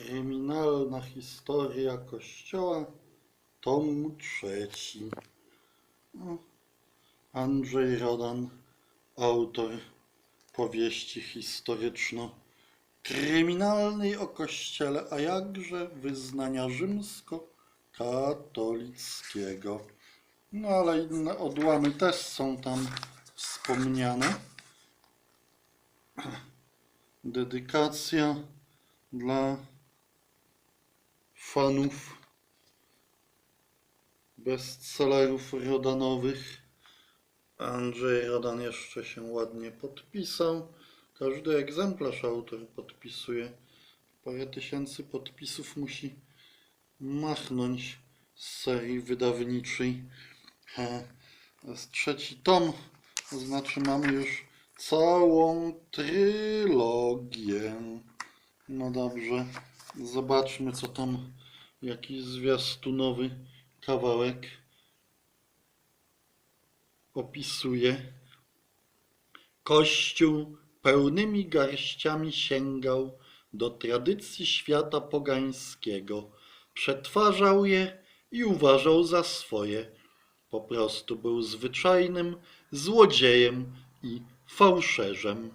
Kryminalna historia Kościoła, tom trzeci. No, Andrzej Rodan, autor powieści historyczno-kryminalnej o Kościele, a jakże wyznania rzymsko-katolickiego. No ale inne odłamy też są tam wspomniane. Dedykacja dla fanów bestsellerów rodanowych. Andrzej Rodan jeszcze się ładnie podpisał. Każdy egzemplarz autor podpisuje. Parę tysięcy podpisów musi machnąć z serii wydawniczej. To jest trzeci tom, to znaczy mamy już całą trylogię. No dobrze, zobaczmy co tam, jakiś zwiastunowy kawałek opisuje. Kościół pełnymi garściami sięgał do tradycji świata pogańskiego, przetwarzał je i uważał za swoje. Po prostu był zwyczajnym złodziejem i fałszerzem.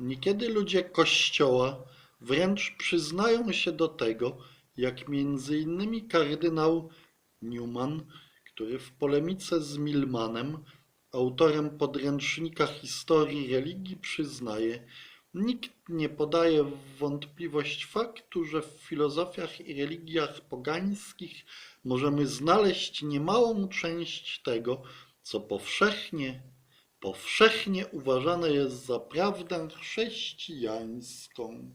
Niekiedy ludzie Kościoła wręcz przyznają się do tego, jak między innymi kardynał Newman, który w polemice z Milmanem, autorem podręcznika historii religii, przyznaje, nikt nie podaje w wątpliwość faktu, że w filozofiach i religiach pogańskich możemy znaleźć niemałą część tego, co powszechnie, powszechnie uważane jest za prawdę chrześcijańską.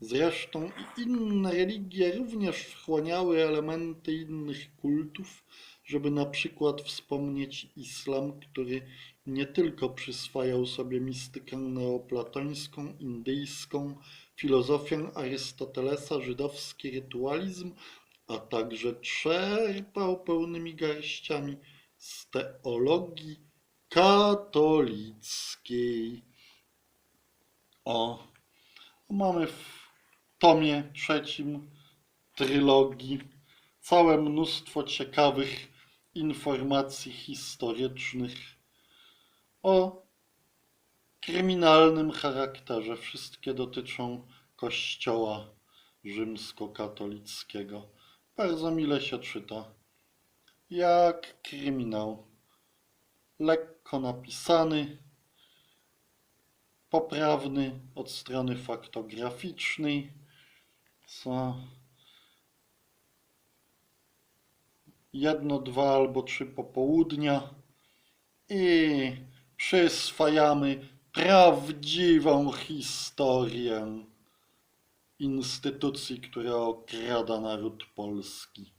Zresztą i inne religie również wchłaniały elementy innych kultów, żeby na przykład wspomnieć islam, który nie tylko przyswajał sobie mistykę neoplatońską, indyjską, filozofię Arystotelesa, żydowski rytualizm, a także czerpał pełnymi garściami z teologii katolickiej. O, mamy w tomie trzecim trylogii całe mnóstwo ciekawych informacji historycznych o kryminalnym charakterze. Wszystkie dotyczą Kościoła rzymskokatolickiego. Bardzo mile się czyta. Jak kryminał. Lekko napisany, poprawny od strony faktograficznej. Co jedno, dwa albo trzy popołudnia i przyswajamy prawdziwą historię instytucji, która okrada naród polski.